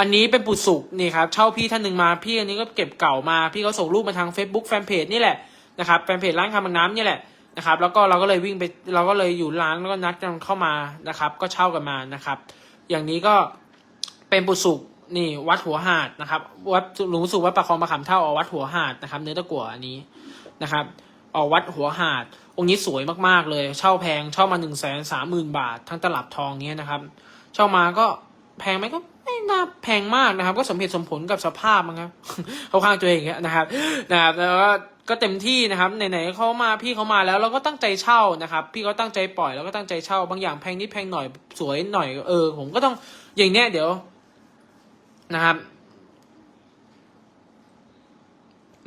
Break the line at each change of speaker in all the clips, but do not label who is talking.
อันนี้เป็นปุสุกนี่ครับเช่าพี่ท่านหนึ่งมาพี่อันนี้ก็เก็บเก่ามาพี่เขาส่งรูปมาทาง Facebook แฟนเพจนี่แหละนะครับแฟนเพจร้านคำบางน้ำนี่แหละนะครับแล้วก็เราก็เลยวิ่งไปเราก็เลยอยู่ร้านแล้วก็นัดกันเข้ามานะครับ ก็เช่ากันมานะครับ อย่างนี้ก็เป็นปุสุกนี่วัดหัวหาดนะครับวัดหลวงปู่สุวัดประคองมะขามเท่าออกวัดหัวหาดนะครับเนื้อตะกั่วอันนี้นะครับออกวัดหัวหาด องค์นี้สวยมากๆเลย เช่าแพงเช่ามาหนึ่งแสนสามหมื่นบาท ทั้งตลับทองเนี้ยนะครับ เช่ามาก็แพงไหมก็ น่าแพงมากนะครับ ก็สมเหตุสมผลกับสภาพมั้งครับเขาข้างตัวเองนะครับนะครับแล้วก็ก็เต็มที่นะครับไหนๆเขามาพี่เขามาแล้วเราก็ตั้งใจเช่านะครับ พี่เขาตั้งใจปล่อยแล้วก็ตั้งใจเช่า บางอย่างแพงนิดแพงหน่อยสวยหน่อยเออ ผมก็ต้องอย่างเนี้ยเดี๋ยวนะครับ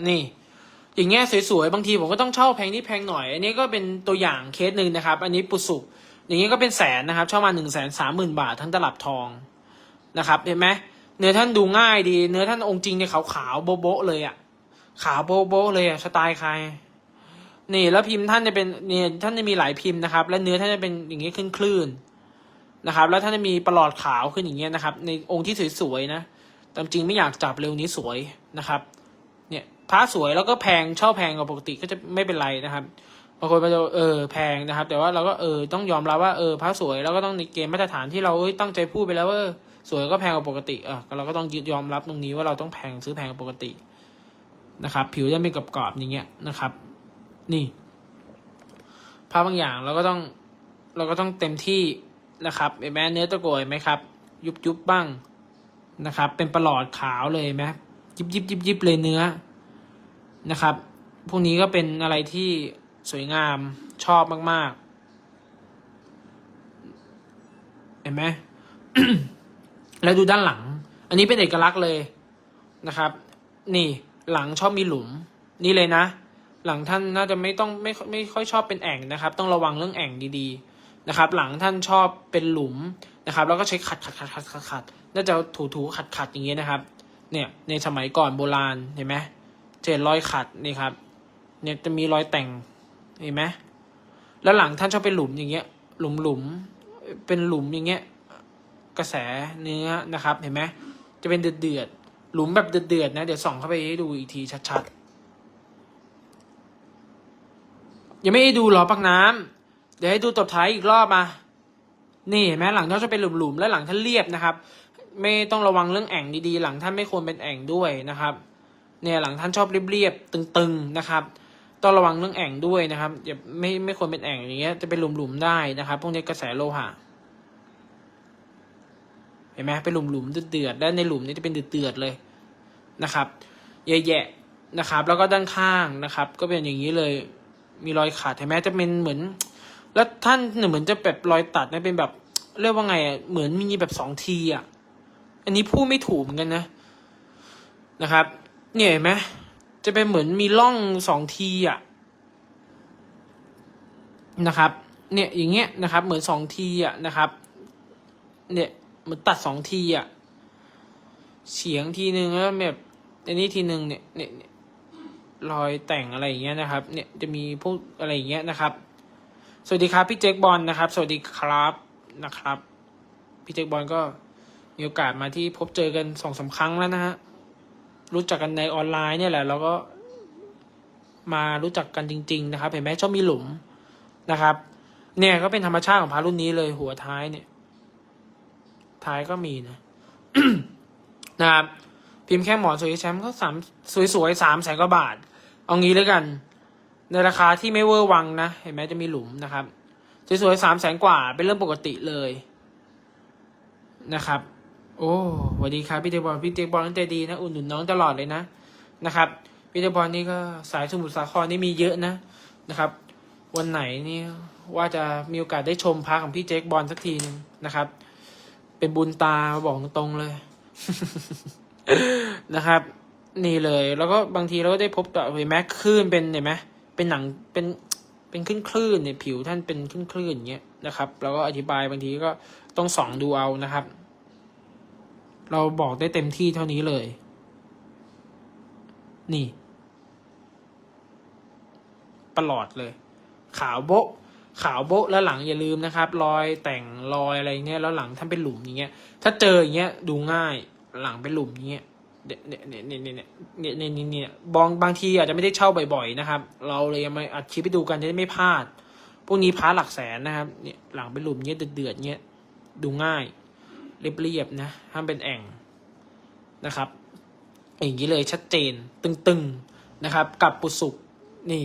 นี่ อย่างเงี้ยสวยๆบางทีผมก็ต้องเช่าแพงนี่แพงหน่อย อันนี้ก็เป็นตัวอย่างเคสหนึ่งนะครับ อันนี้ปุสุกอย่างเงี้ยก็เป็นแสนนะครับ เช่ามาหนึ่งแสนสามหมื่นบาททั้งตลับทอง นะครับเห็นไหมเนื้อท่านดูง่ายดี เนื้อท่านองค์จริงเนี่ยขาวๆโบ๊ะเลยอะขาวโบ๊ะเลยอะสไตล์ใคร นี่แล้วพิมพ์ท่านจะเป็นเนี่ยท่านจะมีหลายพิมพ์นะครับ และเนื้อท่านจะเป็นอย่างเงี้ยคลื่นๆนะครับ แล้วท่านจะมีประหลอดขาวขึ้นอย่างเงี้ยนะครับ ในองค์ที่สวยๆนะตามจริงไม่อยากจับเร็วนี้สวยนะครับ เนี่ยพระสวยแล้วก็แพงเช่าแพงกว่าปกติก็จะไม่เป็นไรนะครับางคนมาจะเออแพงนะครับ แต่ว่าเราก็เออต้องยอมรับว่าเออพระสวยแล้วก็ต้องในเกณฑ์มาตรฐานที่เราเอ้ยตั้งใจพูดไปแล้วว่าสวยก็แพงกว่าปกติอะเราก็ต้องยึดยอมรับตรงนี้ว่าเราต้องแพงซื้อแพงกว่าปกตินะครับ ผิวจะไม่กรอบๆอย่างเงี้ยนะครับ นี่พระบางอย่างเราก็ต้องเราก็ต้องเต็มที่นะครับเห็นไหมเนื้อตะโกยไหมครับ ยุบยุบบ้างนะครับ เป็นประหลอดขาวเลยไหมยิบยิบยิบยิบเลยเนื้อนะครับ พวกนี้ก็เป็นอะไรที่ สวยงามชอบมาก ๆ เห็นไหมแล้วดูด้านหลัง อันนี้เป็นเอกลักษณ์เลยนะครับ นี่หลังชอบมีหลุม นี่เลยนะ หลังท่านน่าจะไม่ต้องไม่ไม่ค่อยชอบเป็นแอ่งนะครับ ต้องระวังเรื่องแอ่งดีๆนะครับ หลังท่านชอบเป็นหลุมนะครับ แล้วก็ใช้ขัดขัดขัดขัดขัดขัดน่าจะถูถูขัดขัดอย่างเงี้ยนะครับ เนี่ยในสมัยก่อนโบราณเห็นไหมเห็นรอยขัดนี่ครับ เนี่ยจะมีรอยแต่ง เห็นไหมแล้วหลังท่านชอบเป็นหลุมอย่างเงี้ย หลุมหลุมเป็นหลุมอย่างเงี้ย กระแสเนื้อนะครับ เห็นไหมจะเป็นเดือดเดือดๆหลุมแบบเดือดเดือดๆนะเดี๋ยวส่องเข้าไปให้ดูอีกทีชัดๆ ยังไม่ได้ดูหรอปักน้ำเดี๋ยวให้ดูตบท้ายอีกรอบมานี่เห็นไหมหลังท่านจะเป็นหลุมๆและหลังท่านเรียบนะครับ ไม่ต้องระวังเรื่องแอ่งดีๆ หลังท่านไม่ควรเป็นแอ่งด้วยนะครับ เนี่ยหลังท่านชอบเรียบๆตึงๆนะครับ ต้องระวังเรื่องแอ่งด้วยนะครับอย่าไม่ไม่ควรเป็นแอ่งอย่างเงี้ยจะเป็นหลุมๆได้นะครับ พวกนี้กระแสโลหะเห็นไหมเป็นหลุมๆเดือดๆด้านในหลุมนี่จะเป็นเดือดๆเลยนะครับแย่ๆนะครับ แล้วก็ด้านข้างนะครับ ก็เป็นอย่างนี้เลยมีรอยขาดเห็นไหมจะเป็นเหมือน แล้วท่านเนี่ยเหมือนจะแบบรอยตัดนะเป็นแบบเรียกว่าไงอะเหมือนมีแบบสองทีอะอันนี้พูดไม่ถูกเหมือนกันนะนะครับ เนี่ยเห็นไหม จะเป็นเหมือนมีร่องสองทีอะนะครับ เนี่ยอย่างเงี้ยนะครับ เหมือนสองทีอะนะครับ เนี่ยเหมือนตัดสองทีอะเฉียงทีหนึ่งแล้วแบบอันนี้ทีหนึ่งเนี่ยเนี่ยรอยแต่งอะไรอย่างเงี้ยนะครับ เนี่ยจะมีพวกอะไรอย่างเงี้ยนะครับ สวัสดีครับพี่เจคบอลนะครับ สวัสดีครับนะครับ พี่เจคบอลก็มีโอกาสมาที่พบเจอกันสองสามครั้งแล้วนะฮะ รู้จักกันในออนไลน์เนี่ยแหละเราก็มารู้จักกันจริง ๆ นะครับ เห็นไหมชอบมีหลุมนะครับ เนี่ยก็เป็นธรรมชาติของพารุ่นนี้เลยหัวท้ายเนี่ย ท้ายก็มีนะนะครับพิมพ์แค่หมอนสวยแชมป์ก็สามสวยๆสามแสนกว่าบาท เอางี้แล้วกัน ในราคาที่ไม่เวอร์วังนะ เห็นไหมจะมีหลุมนะครับ สวยๆสามแสนกว่าเป็นเรื่องปกติเลยนะครับ โอ้สวัสดีครับพี่เจบอลพี่เจบอลตั้งใจดีนะอุ่นหนุนน้องตลอดเลยนะนะครับพี่เจบอลนี่ก็สายสมุทรสาครนี่มีเยอะนะนะครับ วันไหนนี่ว่าจะมีโอกาสได้ชมพระของพี่เจคบอลสักทีหนึ่งนะครับ เป็นบุญตาบอกตรงเลยนะครับ นี่เลย แล้วก็บางทีเราก็ได้พบกับเห็นไหมคลื่นเป็นเห็นไหมเป็นหนังเป็นเป็นคลื่นคลื่นๆเนี่ยผิวท่านเป็นคลื่นคลื่นๆอย่างเงี้ยนะครับ แล้วก็อธิบายบางทีก็ต้องส่องดูเอานะครับ เราบอกได้เต็มที่เท่านี้เลย นี่ปลอดเลย ขาวโบ๊ะขาวโบ๊ะแล้วหลังอย่าลืมนะครับ รอยแต่งรอยอะไรเงี้ยแล้วหลังท่านเป็นหลุมอย่างเงี้ย ถ้าเจออย่างเงี้ยดูง่าย หลังเป็นหลุมเงี้ยเนี่ยเนี่ยเนี่ยเนี่ยเนี่ยเนี่ยเนี่ยเนี่ยบางบางทีอาจจะไม่ได้เช่าบ่อยๆนะครับ เราเลยมาอัดคลิปไปดูกันจะได้ไม่พลาด พวกนี้พาหลักแสนนะครับ เนี่ยหลังเป็นหลุมเงี้ยเดือดเงี้ยดูง่าย เรียบๆนะห้ามเป็นแอ่งนะครับ อย่างนี้เลยชัดเจนตึงๆนะครับ กับปุสุกนี่